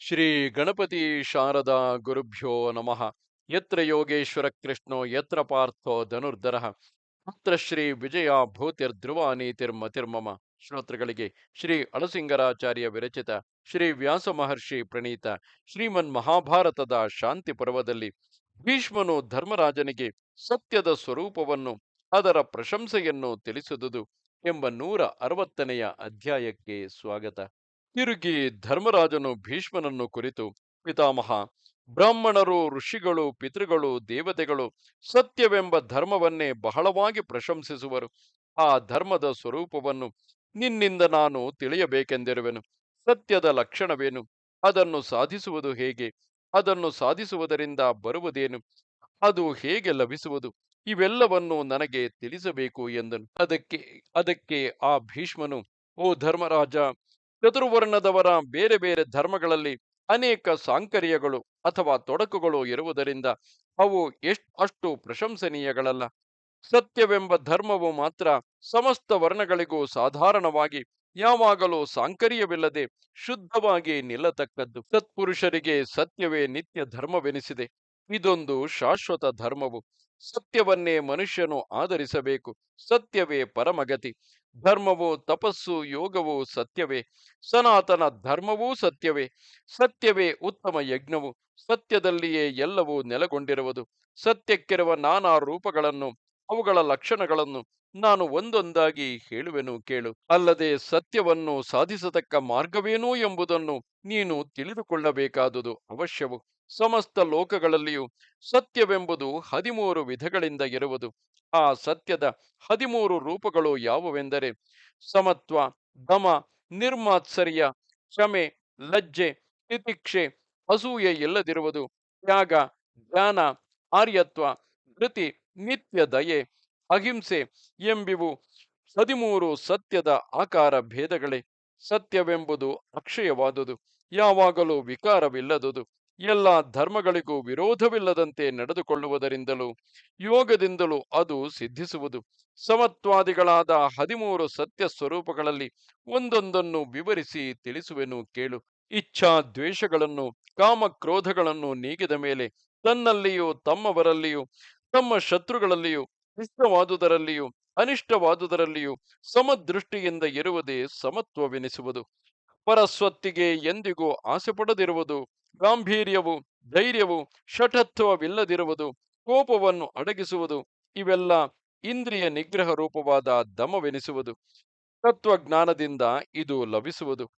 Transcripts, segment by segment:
ಶ್ರೀ ಗಣಪತಿ ಶಾರದಾ ಗುರುಭ್ಯೋ ನಮಃ. ಯತ್ರ ಯೋಗೇಶ್ವರ ಕೃಷ್ಣೋ, ಯತ್ರ ಪಾರ್ಥೋ ಧನುರ್ಧರ. ಅತ್ರ ಶ್ರೀ ವಿಜಯ ಭೂತಿರ್ಧ್ರುವ ನೀತಿರ್ಮತಿರ್ಮಮ ಶ್ರೋತೃಗಳಿಗೆ ಶ್ರೀ ಅಳಸಿಂಗರಾಚಾರ್ಯ ವಿರಚಿತ ಶ್ರೀ ವ್ಯಾಸ ಮಹರ್ಷಿ ಪ್ರಣೀತ ಶ್ರೀಮನ್ ಮಹಾಭಾರತದ ಶಾಂತಿ ಪರ್ವದಲ್ಲಿ ಭೀಷ್ಮನು ಧರ್ಮರಾಜನಿಗೆ ಸತ್ಯದ ಸ್ವರೂಪವನ್ನು, ಅದರ ಪ್ರಶಂಸೆಯನ್ನು ತಿಳಿಸಿದುದು ಎಂಬ ನೂರ ಅರವತ್ತನೆಯ ಅಧ್ಯಾಯಕ್ಕೆ ಸ್ವಾಗತ. ತಿರುಗಿ ಧರ್ಮರಾಜನು ಭೀಷ್ಮನನ್ನು ಕುರಿತು, ಪಿತಾಮಹ, ಬ್ರಾಹ್ಮಣರು, ಋಷಿಗಳು, ಪಿತೃಗಳು, ದೇವತೆಗಳು ಸತ್ಯವೆಂಬ ಧರ್ಮವನ್ನೇ ಬಹಳವಾಗಿ ಪ್ರಶಂಸಿಸುವರು. ಆ ಧರ್ಮದ ಸ್ವರೂಪವನ್ನು ನಿನ್ನಿಂದ ನಾನು ತಿಳಿಯಬೇಕೆಂದಿರುವೆನು. ಸತ್ಯದ ಲಕ್ಷಣವೇನು? ಅದನ್ನು ಸಾಧಿಸುವುದು ಹೇಗೆ? ಅದನ್ನು ಸಾಧಿಸುವುದರಿಂದ ಬರುವುದೇನು? ಅದು ಹೇಗೆ ಲಭಿಸುವುದು? ಇವೆಲ್ಲವನ್ನು ನನಗೆ ತಿಳಿಸಬೇಕು ಎಂದನು. ಅದಕ್ಕೆ ಅದಕ್ಕೆ ಆ ಭೀಷ್ಮನು, ಓ ಧರ್ಮರಾಜ ಚತುರ್ವರ್ಣದವರ ಬೇರೆ ಬೇರೆ ಧರ್ಮಗಳಲ್ಲಿ ಅನೇಕ ಸಾಂಕರ್ಯಗಳು ಅಥವಾ ತೊಡಕುಗಳು ಇರುವುದರಿಂದ ಅವು ಎಷ್ಟು, ಅಷ್ಟು ಪ್ರಶಂಸನೀಯಗಳಲ್ಲ. ಸತ್ಯವೆಂಬ ಧರ್ಮವು ಮಾತ್ರ ಸಮಸ್ತ ವರ್ಣಗಳಿಗೂ ಸಾಧಾರಣವಾಗಿ ಯಾವಾಗಲೂ ಸಾಂಕರ್ಯವಿಲ್ಲದೆ ಶುದ್ಧವಾಗಿ ನಿಲ್ಲತಕ್ಕದ್ದು. ಸತ್ಪುರುಷರಿಗೆ ಸತ್ಯವೇ ನಿತ್ಯ ಧರ್ಮವೆನಿಸಿದೆ. ಇದೊಂದು ಶಾಶ್ವತ ಧರ್ಮವು. ಸತ್ಯವನ್ನೇ ಮನುಷ್ಯನು ಆಧರಿಸಬೇಕು. ಸತ್ಯವೇ ಪರಮಗತಿ. ಧರ್ಮವು ತಪಸ್ಸು ಯೋಗವು ಸತ್ಯವೇ. ಸನಾತನ ಧರ್ಮವೂ ಸತ್ಯವೇ. ಸತ್ಯವೇ ಉತ್ತಮ ಯಜ್ಞವು. ಸತ್ಯದಲ್ಲಿಯೇ ಎಲ್ಲವೂ ನೆಲೆಗೊಂಡಿರುವುದು. ಸತ್ಯಕ್ಕಿರುವ ನಾನಾ ರೂಪಗಳನ್ನು, ಅವುಗಳ ಲಕ್ಷಣಗಳನ್ನು ನಾನು ಒಂದೊಂದಾಗಿ ಹೇಳುವೆನು ಕೇಳು. ಅಲ್ಲದೆ ಸತ್ಯವನ್ನು ಸಾಧಿಸತಕ್ಕ ಮಾರ್ಗವೇನು ಎಂಬುದನ್ನು ನೀನು ತಿಳಿದುಕೊಳ್ಳಬೇಕಾದುದು ಅವಶ್ಯವು. ಸಮಸ್ತ ಲೋಕಗಳಲ್ಲಿಯೂ ಸತ್ಯವೆಂಬುದು ಹದಿಮೂರು ವಿಧಗಳಿಂದ ಇರುವುದು. ಆ ಸತ್ಯದ ಹದಿಮೂರು ರೂಪಗಳು ಯಾವುವೆಂದರೆ ಸಮತ್ವ, ದಮ, ನಿರ್ಮಾತ್ಸರ್ಯ, ಕ್ಷಮೆ, ಲಜ್ಜೆ, ತಿತಿಕ್ಷೆ, ಅಸೂಯೆ ಇಲ್ಲದಿರುವುದು, ತ್ಯಾಗ, ಜ್ಞಾನ, ಆರ್ಯತ್ವ ಧೃತಿ ನಿತ್ಯ ದಯೆ, ಅಹಿಂಸೆ ಎಂಬಿವು ಹದಿಮೂರು ಸತ್ಯದ ಆಕಾರ ಭೇದಗಳೇ. ಸತ್ಯವೆಂಬುದು ಅಕ್ಷಯವಾದುದು, ಯಾವಾಗಲೂ ವಿಕಾರವಿಲ್ಲದುದು. ಎಲ್ಲ ಧರ್ಮಗಳಿಗೂ ವಿರೋಧವಿಲ್ಲದಂತೆ ನಡೆದುಕೊಳ್ಳುವುದರಿಂದಲೂ, ಯೋಗದಿಂದಲೂ ಅದು ಸಿದ್ಧಿಸುವುದು. ಸಮತ್ವಾದಿಗಳಾದ ಹದಿಮೂರು ಸತ್ಯ ಸ್ವರೂಪಗಳಲ್ಲಿ ಒಂದೊಂದನ್ನು ವಿವರಿಸಿ ತಿಳಿಸುವೆನು ಕೇಳು. ಇಚ್ಛಾ ದ್ವೇಷಗಳನ್ನು, ಕಾಮಕ್ರೋಧಗಳನ್ನು ನೀಗಿದ ಮೇಲೆ ತನ್ನಲ್ಲಿಯೂ ತಮ್ಮವರಲ್ಲಿಯೂ, ತಮ್ಮ ಶತ್ರುಗಳಲ್ಲಿಯೂ, ಇಷ್ಟವಾದುದರಲ್ಲಿಯೂ, ಅನಿಷ್ಟವಾದುದರಲ್ಲಿಯೂ ಸಮದೃಷ್ಟಿಯಿಂದ ಇರುವುದೇ ಸಮತ್ವವೆನಿಸುವುದು. ಪರಸ್ವತ್ತಿಗೆ ಎಂದಿಗೂ ಆಸೆ ಪಡದಿರುವುದು ಗಾಂಭೀರ್ಯವು, ಧೈರ್ಯವು ಷಠತ್ವವಿಲ್ಲದಿರುವುದು ಕೋಪವನ್ನು ಅಡಗಿಸುವುದು, ಇವೆಲ್ಲ ಇಂದ್ರಿಯ ನಿಗ್ರಹ ರೂಪವಾದ ದಮವೆನಿಸುವುದು. ತತ್ವಜ್ಞಾನದಿಂದ ಇದು ಲಭಿಸುವುದು.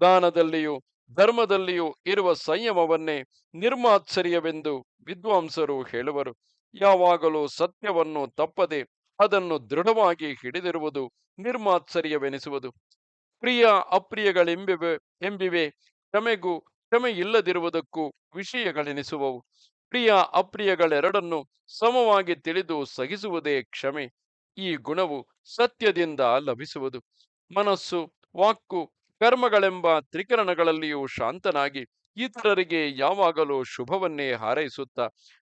ದಾನದಲ್ಲಿಯೂ, ಧರ್ಮದಲ್ಲಿಯೂ ಇರುವ ಸಂಯಮವನ್ನೇ ನಿರ್ಮಾತ್ಸರ್ಯವೆಂದು ವಿದ್ವಾಂಸರು ಹೇಳುವರು. ಯಾವಾಗಲೂ ಸತ್ಯವನ್ನು ತಪ್ಪದೆ ಅದನ್ನು ದೃಢವಾಗಿ ಹಿಡಿದಿರುವುದು ನಿರ್ಮಾತ್ಸರ್ಯವೆನಿಸುವುದು. ಪ್ರಿಯ ಅಪ್ರಿಯಗಳೆಂಬಿವೆ, ಎಂಬಿವೆ ಕ್ಷಮೆಗೂ ಕ್ಷಮೆ ಇಲ್ಲದಿರುವುದಕ್ಕೂ ವಿಷಯಗಳೆನಿಸುವವು. ಪ್ರಿಯ ಅಪ್ರಿಯಗಳೆರಡನ್ನು ಸಮವಾಗಿ ತಿಳಿದು ಸಹಿಸುವುದೇ ಕ್ಷಮೆ. ಈ ಗುಣವು ಸತ್ಯದಿಂದ ಲಭಿಸುವುದು. ಮನಸ್ಸು, ವಾಕ್ಕು, ಕರ್ಮಗಳೆಂಬ ತ್ರಿಕರಣಗಳಲ್ಲಿಯೂ ಶಾಂತನಾಗಿ ಇತರರಿಗೆ ಯಾವಾಗಲೂ ಶುಭವನ್ನೇ ಹಾರೈಸುತ್ತಾ,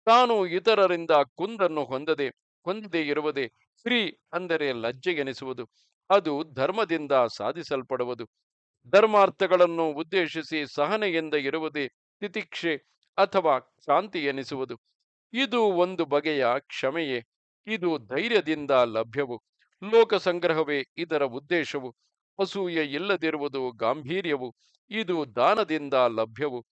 ತಾನು ಇತರರಿಂದ ಕುಂದನ್ನು ಹೊಂದದೆ, ಹೊಂದದೇ ಇರುವುದೇ ಫ್ರೀ ಅಂದರೆ ಲಜ್ಜೆಗೆನಿಸುವುದು. ಅದು ಧರ್ಮದಿಂದ ಸಾಧಿಸಲ್ಪಡುವುದು. ಧರ್ಮಾರ್ಥಗಳನ್ನು ಉದ್ದೇಶಿಸಿ ಸಹನೆಯಿಂದ ಇರುವುದೇ ತಿತಿಕ್ಷೆ ಅಥವಾ ಶಾಂತಿ ಎನಿಸುವುದು. ಇದು ಒಂದು ಬಗೆಯ ಕ್ಷಮೆಯೇ, ಇದು ಧೈರ್ಯದಿಂದ ಲಭ್ಯವು. ಲೋಕ ಸಂಗ್ರಹವೇ ಇದರ ಉದ್ದೇಶವು. ಅಸೂಯೆ ಇಲ್ಲದಿರುವುದು ಗಾಂಭೀರ್ಯವು. ಇದು ದಾನದಿಂದ ಲಭ್ಯವು.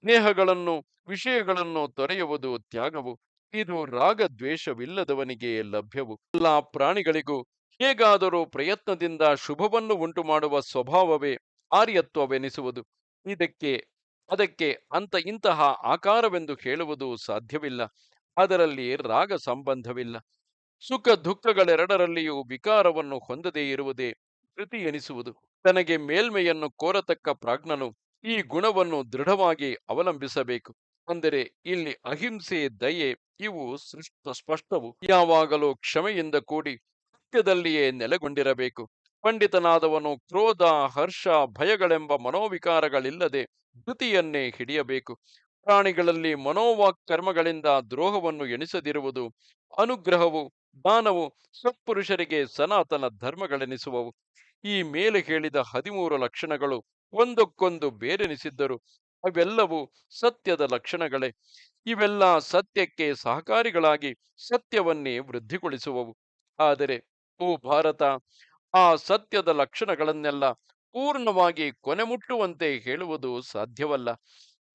ಸ್ನೇಹಗಳನ್ನು, ವಿಷಯಗಳನ್ನು ತೊರೆಯುವುದು ತ್ಯಾಗವು. ಇದು ರಾಗ ದ್ವೇಷವಿಲ್ಲದವನಿಗೆ ಲಭ್ಯವು. ಎಲ್ಲ ಪ್ರಾಣಿಗಳಿಗೂ ಹೇಗಾದರೂ ಪ್ರಯತ್ನದಿಂದ ಶುಭವನ್ನು ಉಂಟು ಮಾಡುವ ಸ್ವಭಾವವೇ ಆರ್ಯತ್ವವೆನಿಸುವುದು. ಇದಕ್ಕೆ, ಅದಕ್ಕೆ ಅಂತ ಇಂತಹ ಆಕಾರವೆಂದು ಹೇಳುವುದು ಸಾಧ್ಯವಿಲ್ಲ. ಅದರಲ್ಲಿ ರಾಗ ಸಂಬಂಧವಿಲ್ಲ. ಸುಖ ದುಃಖಗಳೆರಡರಲ್ಲಿಯೂ ವಿಕಾರವನ್ನು ಹೊಂದದೇ ಇರುವುದೇ ಕೃತಿ ಎನಿಸುವುದು. ತನಗೆ ಮೇಲ್ಮೆಯನ್ನು ಕೋರತಕ್ಕ ಪ್ರಾಜ್ಞನು ಈ ಗುಣವನ್ನು ದೃಢವಾಗಿ ಅವಲಂಬಿಸಬೇಕು. ಅಂದರೆ ಇಲ್ಲಿ ಅಹಿಂಸೆ, ದಯೆ ಇವು ಸ್ಪಷ್ಟವು. ಯಾವಾಗಲೂ ಕ್ಷಮೆಯಿಂದ ಕೂಡಿ ಸತ್ಯದಲ್ಲಿಯೇ ನೆಲೆಗೊಂಡಿರಬೇಕು. ಪಂಡಿತನಾದವನು ಕ್ರೋಧ, ಹರ್ಷ, ಭಯಗಳೆಂಬ ಮನೋವಿಕಾರಗಳಿಲ್ಲದೆ ಧೃತಿಯನ್ನೇ ಹಿಡಿಯಬೇಕು. ಪ್ರಾಣಿಗಳಲ್ಲಿ ಮನೋವಾಕ್ ಕರ್ಮಗಳಿಂದ ದ್ರೋಹವನ್ನು ಎಣಿಸದಿರುವುದು, ಅನುಗ್ರಹವು, ದಾನವು ಸತ್ಪುರುಷರಿಗೆ ಸನಾತನ ಧರ್ಮಗಳೆನಿಸುವವು. ಈ ಮೇಲೆ ಹೇಳಿದ ಹದಿಮೂರು ಲಕ್ಷಣಗಳು ಒಂದಕ್ಕೊಂದು ಬೇರೆನಿಸಿದ್ದರು. ಅವೆಲ್ಲವೂ ಸತ್ಯದ ಲಕ್ಷಣಗಳೇ. ಇವೆಲ್ಲ ಸತ್ಯಕ್ಕೆ ಸಹಕಾರಿಗಳಾಗಿ ಸತ್ಯವನ್ನೇ ವೃದ್ಧಿಗೊಳಿಸುವವು. ಆದರೆ ಓ ಭಾರತ ಆ ಸತ್ಯದ ಲಕ್ಷಣಗಳನ್ನೆಲ್ಲ ಪೂರ್ಣವಾಗಿ ಕೊನೆ ಮುಟ್ಟುವಂತೆ ಹೇಳುವುದು ಸಾಧ್ಯವಲ್ಲ.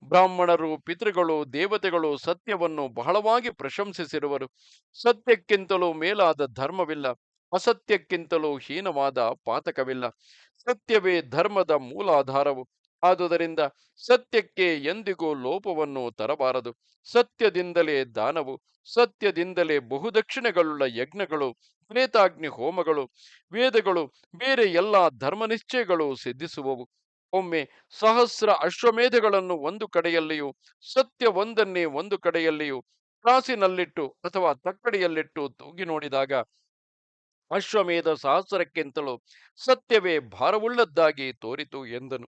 ಬ್ರಾಹ್ಮಣರು, ಪಿತೃಗಳು, ದೇವತೆಗಳು ಸತ್ಯವನ್ನು ಬಹಳವಾಗಿ ಪ್ರಶಂಸಿಸಿರುವರು. ಸತ್ಯಕ್ಕಿಂತಲೂ ಮೇಲಾದ ಧರ್ಮವಿಲ್ಲ. ಅಸತ್ಯಕ್ಕಿಂತಲೂ ಹೀನವಾದ ಪಾತಕವಿಲ್ಲ. ಸತ್ಯವೇ ಧರ್ಮದ ಮೂಲಾಧಾರವು. ಆದುದರಿಂದ ಸತ್ಯಕ್ಕೆ ಎಂದಿಗೂ ಲೋಪವನ್ನು ತರಬಾರದು. ಸತ್ಯದಿಂದಲೇ ದಾನವು, ಸತ್ಯದಿಂದಲೇ ಬಹುದಕ್ಷಿಣೆಗಳುಳ್ಳ ಯಜ್ಞಗಳು ಪ್ರೇತಾಗ್ನಿ ಹೋಮಗಳು, ವೇದಗಳು, ಬೇರೆ ಎಲ್ಲ ಧರ್ಮ ನಿಶ್ಚಯಗಳು ಸಿದ್ಧಿಸುವವು. ಒಮ್ಮೆ ಸಹಸ್ರ ಅಶ್ವಮೇಧಗಳನ್ನು ಒಂದು ಕಡೆಯಲ್ಲಿಯೂ, ಸತ್ಯ ಒಂದನ್ನೇ ಒಂದು ಕಡೆಯಲ್ಲಿಯೂ ಕ್ರಾಸಿನಲ್ಲಿಟ್ಟು ಅಥವಾ ತಕ್ಕಡಿಯಲ್ಲಿಟ್ಟು ತೂಗಿ ನೋಡಿದಾಗ ಅಶ್ವಮೇಧ ಸಹಸ್ರಕ್ಕಿಂತಲೂ ಸತ್ಯವೇ ಭಾರವುಳ್ಳದ್ದಾಗಿ ತೋರಿತು ಎಂದನು.